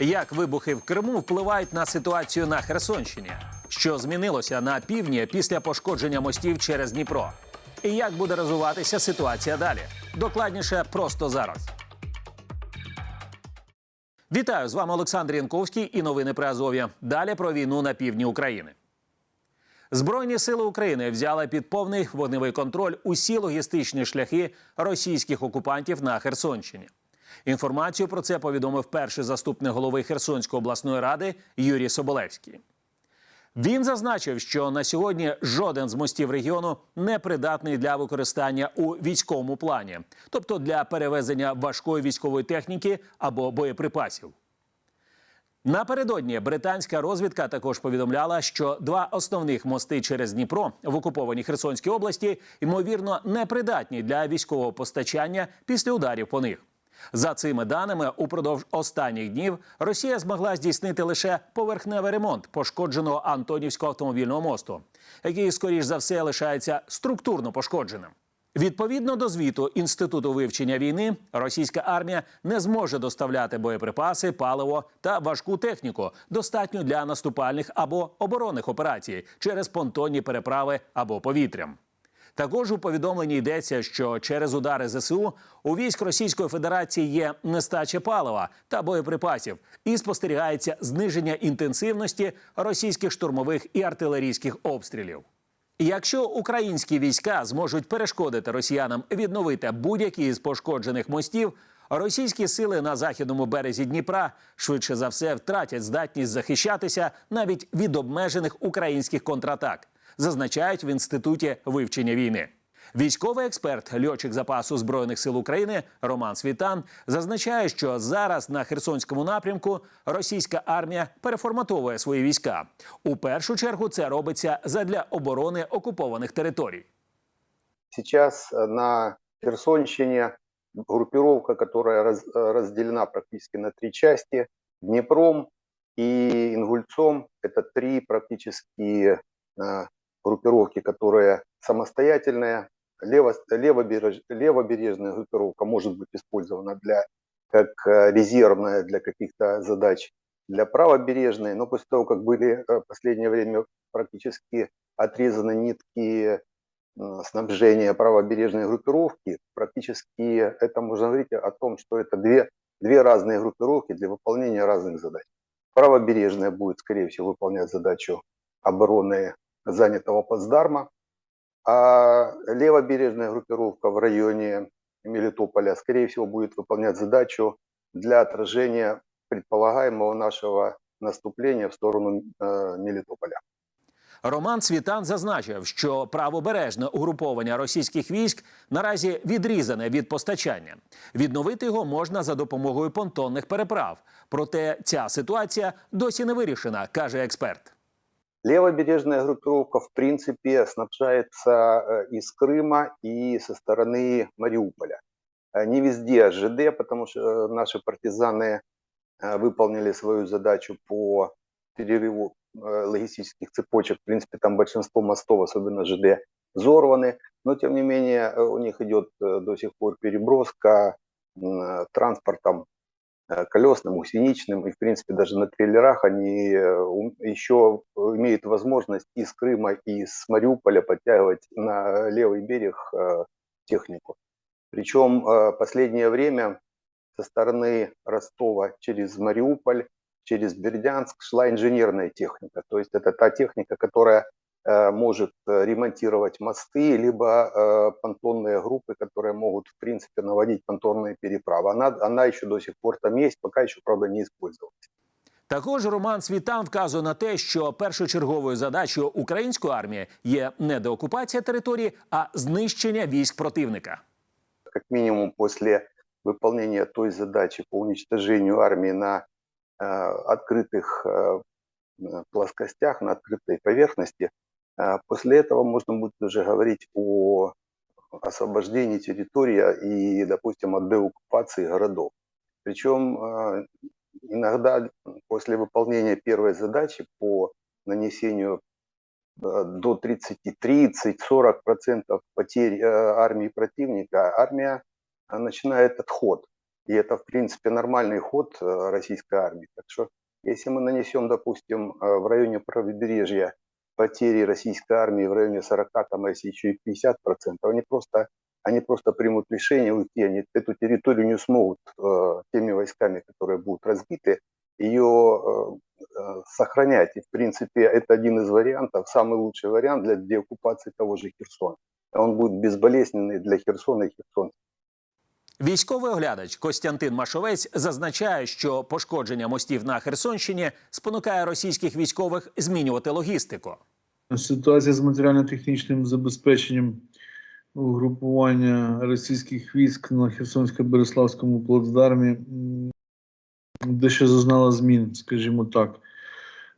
Як вибухи в Криму впливають на ситуацію на Херсонщині? Що змінилося на півдні після пошкодження мостів через Дніпро? І як буде розвиватися ситуація далі? Докладніше просто зараз. Вітаю з вами Олександр Янковський і новини про Азов'я. Далі про війну на півдні України. Збройні сили України взяли під повний вогневий контроль усі логістичні шляхи російських окупантів на Херсонщині. Інформацію про це повідомив перший заступник голови Херсонської обласної ради Юрій Соболевський. Він зазначив, що на сьогодні жоден з мостів регіону не придатний для використання у військовому плані, тобто для перевезення важкої військової техніки або боєприпасів. Напередодні британська розвідка також повідомляла, що два основних мости через Дніпро в окупованій Херсонській області ймовірно непридатні для військового постачання після ударів по них. За цими даними, упродовж останніх днів Росія змогла здійснити лише поверхневий ремонт пошкодженого Антонівського автомобільного мосту, який, скоріш за все, лишається структурно пошкодженим. Відповідно до звіту інституту вивчення війни, російська армія не зможе доставляти боєприпаси, паливо та важку техніку, достатню для наступальних або оборонних операцій через понтонні переправи або повітрям. Також у повідомленні йдеться, що через удари ЗСУ у військ Російської Федерації є нестача палива та боєприпасів, і спостерігається зниження інтенсивності російських штурмових і артилерійських обстрілів. Якщо українські війська зможуть перешкодити росіянам відновити будь-які з пошкоджених мостів, російські сили на західному березі Дніпра швидше за все втратять здатність захищатися навіть від обмежених українських контратак, зазначають в інституті вивчення війни. Військовий експерт, льотчик запасу збройних сил України Роман Світан зазначає, що зараз на Херсонському напрямку російська армія переформатовує свої війська. У першу чергу це робиться задля оборони окупованих територій. Сейчас э, на Херсонщине группировка, которая раз- э, разделена практически на три части, Днепром и Ингульцом, это три практически э, группировки, которые самостоятельные. Лево, левобереж- левобережная группировка может быть использована для, как э, резервная для каких-то задач, для правобережной, но после того, как были э, в последнее время практически отрезаны нитки снабжения правобережной группировки, практически это можно говорить о том, что это две, две разные группировки для выполнения разных задач. Правобережная будет, скорее всего, выполнять задачу обороны занятого плацдарма, а левобережная группировка в районе Мелитополя, скорее всего, будет выполнять задачу для отражения предполагаемого нашего наступления в сторону э, Мелитополя. Роман Світан зазначив, що правобережне угруповання російських військ наразі відрізане від постачання. Відновити його можна за допомогою понтонних переправ. Проте ця ситуація досі не вирішена, каже експерт. Левобережная группировка, в принципе, снабжается э, из Крыма и со стороны Мариуполя. Э, Не везде ЖД, потому что э, наши партизаны выполнили свою задачу по перерыву логистических цепочек. В принципе, там большинство мостов, особенно ЖД, взорваны. Но, тем не менее, у них идет до сих пор переброска транспортом колесным, гусеничным, и, в принципе, даже на трейлерах они э, еще имеют возможность из Крыма и с Мариуполя подтягивать на левый берег э, технику. Причем э, последнее время со стороны Ростова через Мариуполь, через Бердянск шла инженерная техника. То есть это та техника, которая э, может э, ремонтировать мосты, либо э, понтонные группы, которые могут, в принципе, наводить понтонные переправы. Она, она еще до сих пор там есть, пока еще, правда, не использовалась. Також Роман Світан вказує на те, що першочерговою задачею української армії є не деокупація території, а знищення військ противника. как минимум после выполнения той задачи по уничтожению армии на э, открытых э, м, плоскостях, на открытой поверхности, э, после этого можно будет уже говорить о освобождении территории и, допустим, о деоккупации городов. Причем э, иногда после выполнения первой задачи по нанесению э, до 30, 30, 40 процентов потерь армии противника, армия начинает отход. И это, в принципе, нормальный ход российской армии. Так что, если мы нанесем, допустим, в районе правобережья потери российской армии в районе 40, там, а если еще и 50 процентов, они просто, они просто примут решение уйти, они эту территорию не смогут э, теми войсками, которые будут разбиты, ее э, э, сохранять. И, в принципе, это один из вариантов, самый лучший вариант для деоккупации того же Херсона. Он будет безболезненный для Херсона и Херсон. Військовий оглядач Костянтин Машовець зазначає, що пошкодження мостів на Херсонщині спонукає російських військових змінювати логістику. Ситуація з матеріально-технічним забезпеченням угрупування російських військ на Херсонсько-Береславському плацдармі дещо зазнала змін, скажімо так.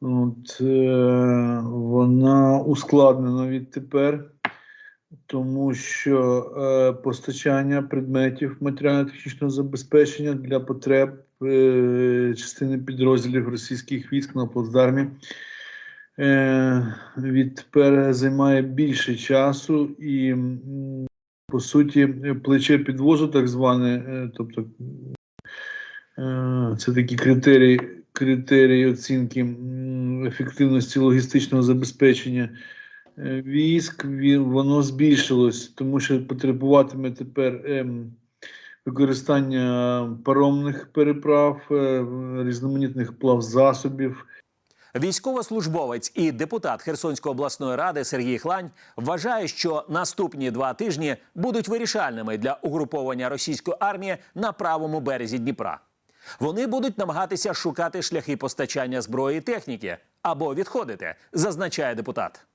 От, е, вона ускладнена відтепер, тому що е, постачання предметів матеріально-технічного забезпечення для потреб е, частини підрозділів російських військ на плацдармі е, відтепер займає більше часу і, по суті, плече підвозу, так зване, е, тобто е, це такі критерії, критерії оцінки ефективності логістичного забезпечення військ, він, воно збільшилось, тому що потребуватиме тепер ем, використання паромних переправ, е, різноманітних плавзасобів. Військовослужбовець і депутат Херсонської обласної ради Сергій Хлань вважає, що наступні два тижні будуть вирішальними для угруповання російської армії на правому березі Дніпра. Вони будуть намагатися шукати шляхи постачання зброї і техніки або відходити, зазначає депутат.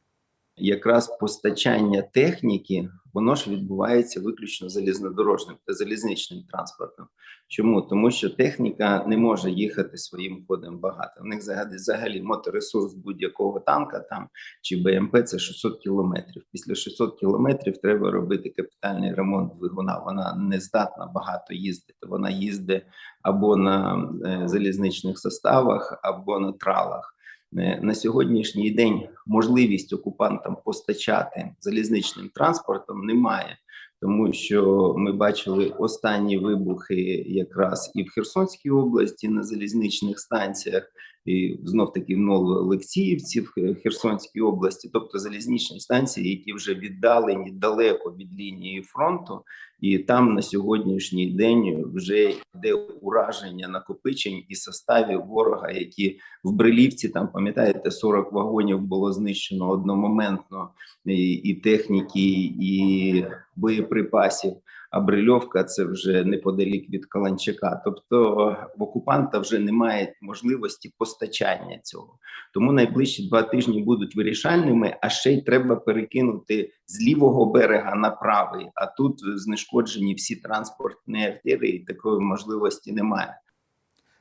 Якраз постачання техніки, воно ж відбувається виключно залізнодорожним та залізничним транспортом. Чому? Тому що техніка не може їхати своїм ходом багато. У них взагалі, моторесурс будь-якого танка там чи БМП це 600 кілометрів. Після 600 кілометрів треба робити капітальний ремонт двигуна. Вона не здатна багато їздити. Вона їздить або на е, залізничних составах, або на тралах. Е, на сьогоднішній день можливість окупантам постачати залізничним транспортом немає, тому що ми бачили останні вибухи якраз і в Херсонській області на залізничних станціях, і знов таки в Новоолексіївці в Херсонській області, тобто залізничні станції, які вже віддалені далеко від лінії фронту, і там на сьогоднішній день вже йде ураження накопичень і составів ворога, які в Брилівці там пам'ятаєте 40 вагонів було знищено одномоментно і, і техніки, і боєприпасів. А Брильовка це вже неподалік від Каланчака. Тобто в окупанта вже немає можливості постачання цього. Тому найближчі два тижні будуть вирішальними. А ще й треба перекинути з лівого берега на правий. А тут знешкоджені всі транспортні артерії. Такої можливості немає.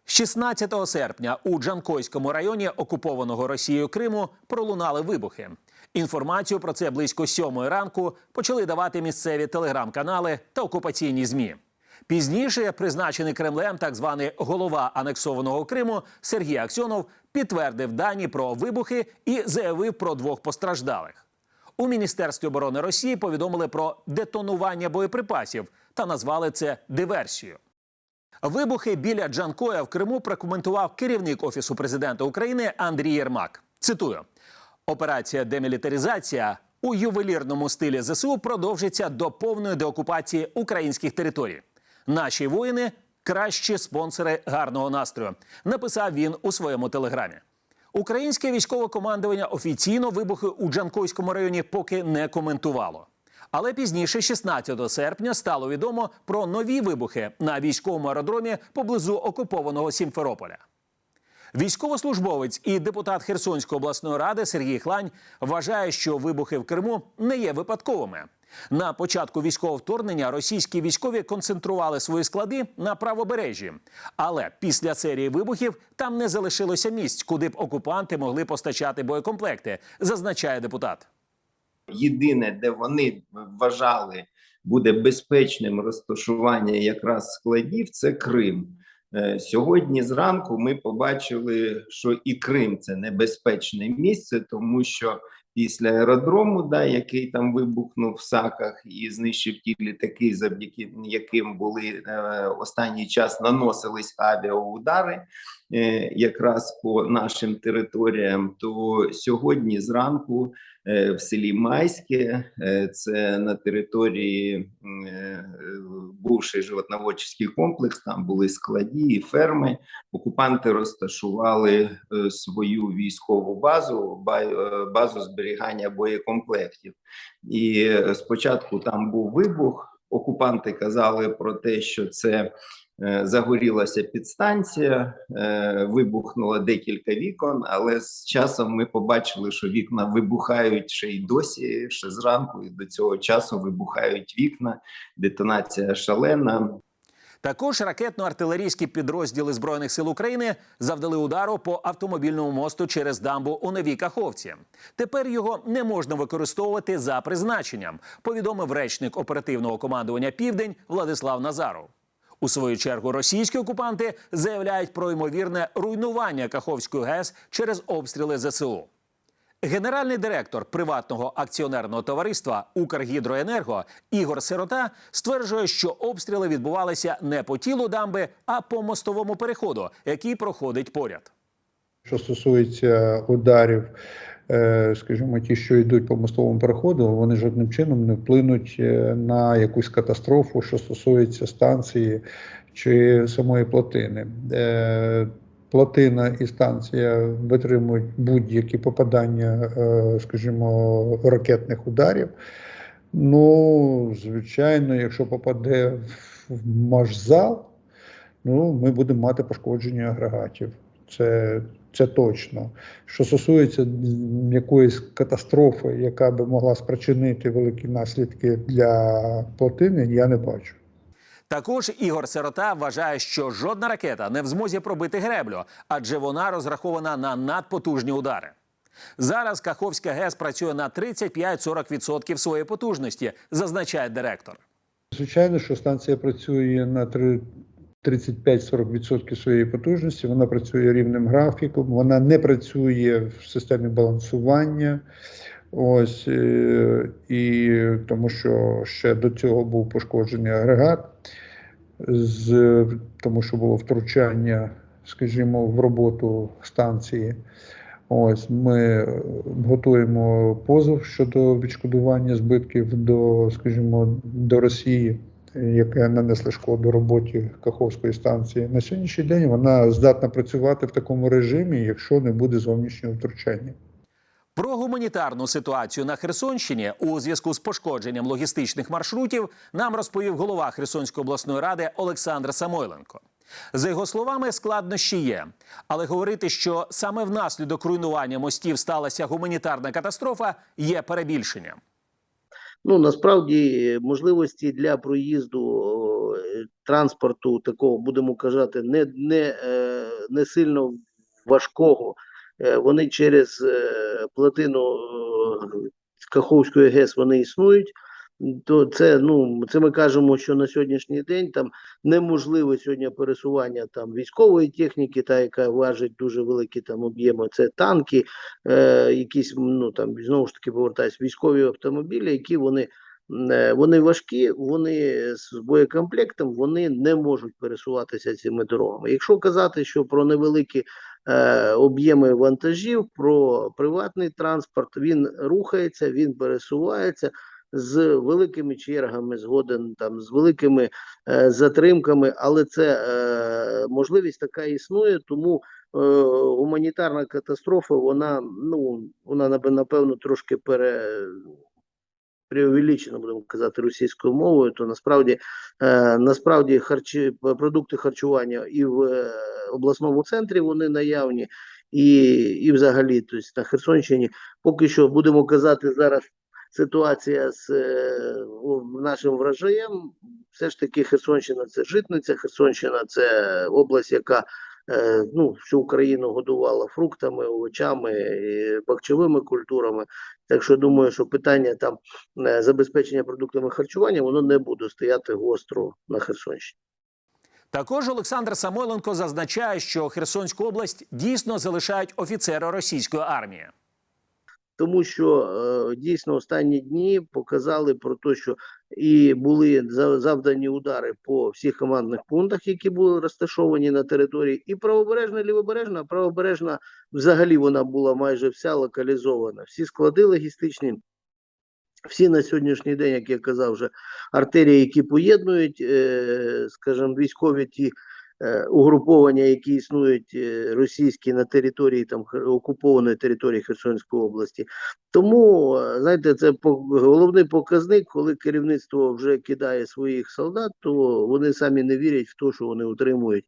16 серпня у Джанкойському районі окупованого Росією Криму пролунали вибухи. Інформацію про це близько сьомої ранку почали давати місцеві телеграм-канали та окупаційні змі. Пізніше призначений Кремлем так званий голова анексованого Криму Сергій Аксьонов підтвердив дані про вибухи і заявив про двох постраждалих. У Міністерстві оборони Росії повідомили про детонування боєприпасів та назвали це диверсією. Вибухи біля Джанкоя в Криму прокоментував керівник офісу президента України Андрій Єрмак. Цитую: операція демілітаризація у ювелірному стилі ЗСУ продовжиться до повної деокупації українських територій. Наші воїни кращі спонсори гарного настрою. Написав він у своєму телеграмі. Українське військове командування офіційно вибухи у Джанкойському районі поки не коментувало. Але пізніше, 16 серпня, стало відомо про нові вибухи на військовому аеродромі поблизу окупованого Сімферополя. Військовослужбовець і депутат Херсонської обласної ради Сергій Хлань вважає, що вибухи в Криму не є випадковими. На початку військового вторгнення російські військові концентрували свої склади на правобережжі, але після серії вибухів там не залишилося місць, куди б окупанти могли постачати боєкомплекти, зазначає депутат. єдине, де вони вважали буде безпечним розташування якраз складів, це Крим. Е, Сьогодні зранку ми побачили, що і Крим це небезпечне місце, тому що після аеродрому, да, який там вибухнув в саках і знищив ті літаки, завдяки яким були е, останній час наносились авіаудари якраз по нашим територіям. То сьогодні зранку е, в селі Майське, е, це на території е, бувший животноводчий комплекс, там були складі і ферми. Окупанти розташували е, свою військову базу, е, базу зберігання боєкомплектів. І е, спочатку там був вибух. Окупанти казали про те, що це е, загорілася підстанція, е, вибухнуло декілька вікон, але з часом ми побачили, що вікна вибухають ще й досі, ще зранку, і до цього часу вибухають вікна. Детонація шалена. Також ракетно-артилерійські підрозділи збройних сил України завдали удару по автомобільному мосту через дамбу у Новій Каховці. Тепер його не можна використовувати за призначенням. Повідомив речник оперативного командування Південь Владислав Назаров. У свою чергу російські окупанти заявляють про ймовірне руйнування Каховської ГЕС через обстріли ЗСУ. Генеральний директор приватного акціонерного товариства Укргідроенерго Ігор Сирота стверджує, що обстріли відбувалися не по тілу дамби, а по мостовому переходу, який проходить поряд. Що стосується ударів, скажімо, ті, що йдуть по мостовому переходу, вони жодним чином не вплинуть е, на якусь катастрофу, що стосується станції чи самої плотини. Е, Плотина і станція витримують будь-які попадання, е, скажімо, ракетних ударів. Ну, звичайно, якщо попаде в машзал, ну, ми будемо мати пошкодження агрегатів. Це, це точно. Що стосується якоїсь катастрофи, яка би могла спричинити великі наслідки для плотини, я не бачу. Також Ігор Сирота вважає, що жодна ракета не в змозі пробити греблю, адже вона розрахована на надпотужні удари. Зараз Каховська ГЕС працює на 35-40% своєї потужності, зазначає директор. Звичайно, що станція працює на три- 35-40% своєї потужності, вона працює рівним графіком, вона не працює в системі балансування. Ось е, і тому, що ще до цього був пошкоджений агрегат, з тому, що було втручання, скажімо, в роботу станції. Ось ми готуємо позов щодо відшкодування збитків до, скажімо, до Росії, е, яка нанесла шкоду роботі Каховської станції. На сьогоднішній день вона здатна працювати в такому режимі, якщо не буде зовнішнього втручання. Про гуманітарну ситуацію на Херсонщині у зв'язку з пошкодженням логістичних маршрутів нам розповів голова Херсонської обласної ради Олександр Самойленко. За його словами, складнощі є, але говорити, що саме внаслідок руйнування мостів сталася гуманітарна катастрофа, є перебільшенням. Ну насправді можливості для проїзду е, транспорту такого, будемо казати, не, не, е, не сильно важкого. Е, Вони через плотину Каховської ГЕС вони існують. То це ну це ми кажемо, що на сьогоднішній день там неможливе сьогодні пересування там військової техніки, та яка важить дуже великі там об'єми. Це танки, е, якісь ну там знову ж таки повертаюсь, військові автомобілі, які вони е, вони важкі, вони з боєкомплектом вони не можуть пересуватися цими дорогами. Якщо казати, що про невеликі е, об'єми вантажів, про приватний транспорт, він рухається, він пересувається. З великими чергами згоден там з великими е, затримками, але це е, можливість така існує, тому е, гуманітарна катастрофа, вона ну вона напевно трошки пере преувеличено, будемо казати російською мовою, то насправді е, насправді харчі продукти харчування і в е, обласному центрі вони наявні, і, і взагалі, тобто на Херсонщині поки що будемо казати зараз. Ситуація з е, нашим врожаєм, все ж таки Херсонщина це житниця, Херсонщина це область, яка е, ну, всю Україну годувала фруктами, овочами, і бахчовими культурами. Так що думаю, що питання там е, забезпечення продуктами харчування воно не буде стояти гостро на Херсонщині. Також Олександр Самойленко зазначає, що Херсонську область дійсно залишають офіцери російської армії. Тому що е, дійсно останні дні показали про те, що і були за- завдані удари по всіх командних пунктах, які були розташовані на території, і правобережна, і лівобережна, правобережна взагалі вона була майже вся локалізована. Всі склади логістичні. Всі на сьогоднішній день, як я казав, вже артерії, які поєднують, е, скажімо, військові ті угруповання, які існують е, російські на території там окупованої території Херсонської області. Тому е, знаєте, це головний показник, коли керівництво вже кидає своїх солдат, то вони самі не вірять в те, що вони утримують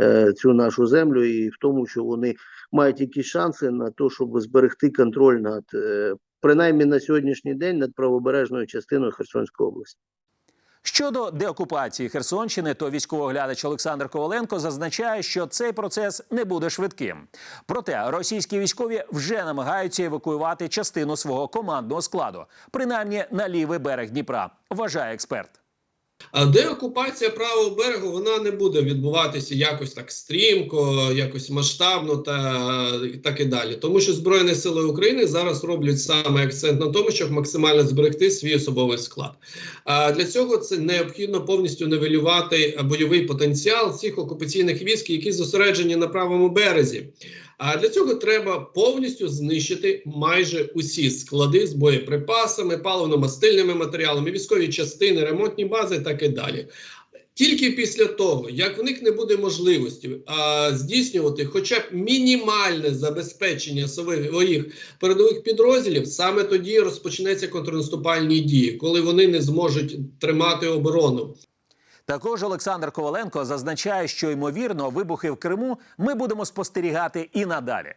е, цю нашу землю, і в тому, що вони мають якісь шанси на те, щоб зберегти контроль над е, принаймні на сьогоднішній день над правобережною частиною Херсонської області. Щодо деокупації Херсонщини, то військовоглядач Олександр Коваленко зазначає, що цей процес не буде швидким. Проте російські військові вже намагаються евакуювати частину свого командного складу, принаймні на лівий берег Дніпра, вважає експерт. А деокупація правого берегу вона не буде відбуватися якось так стрімко, якось масштабно та так і далі. Тому що Збройні сили України зараз роблять саме акцент на тому, щоб максимально зберегти свій особовий склад. А для цього це необхідно повністю нивелювати бойовий потенціал цих окупаційних військ, які зосереджені на правому березі. А для цього треба повністю знищити майже усі склади з боєприпасами, паливно-мастильними матеріалами, військові частини, ремонтні бази, так і далі. Тільки після того, як в них не буде можливості а, здійснювати хоча б мінімальне забезпечення своїх передових підрозділів, саме тоді розпочнеться контрнаступальні дії, коли вони не зможуть тримати оборону. Також Олександр Коваленко зазначає, що ймовірно вибухи в Криму ми будемо спостерігати і надалі.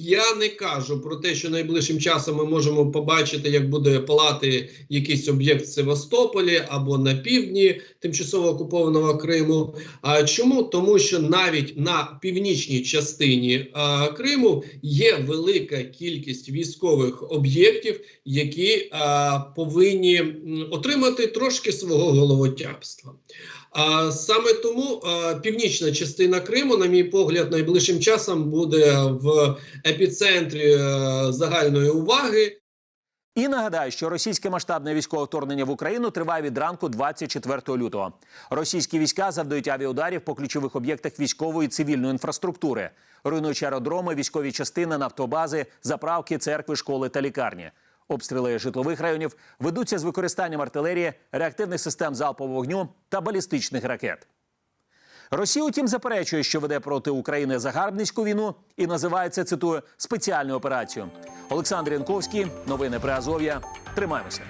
Я не кажу про те, що найближчим часом ми можемо побачити, як буде палати якийсь об'єкт в Севастополі або на півдні тимчасово окупованого Криму. А чому? Тому що навіть на північній частині а, Криму є велика кількість військових об'єктів, які а, повинні отримати трошки свого головотяпства. Саме тому північна частина Криму, на мій погляд, найближчим часом буде в епіцентрі е, загальної уваги. І нагадаю, що російське масштабне військове вторгнення в Україну триває від ранку 24 лютого. Російські війська завдають авіаударів по ключових об'єктах військової і цивільної інфраструктури, руйнуючи аеродроми, військові частини, нафтобази, заправки, церкви, школи та лікарні. Обстріли житлових районів ведуться з використанням артилерії, реактивних систем залпового вогню та балістичних ракет. Росія, утім, заперечує, що веде проти України загарбницьку війну і називає це, цитую, спеціальною операцією. Олександр Янковський, новини при Азов'я. Тримаємося.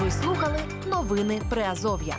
Ви слухали новини Приазов'я.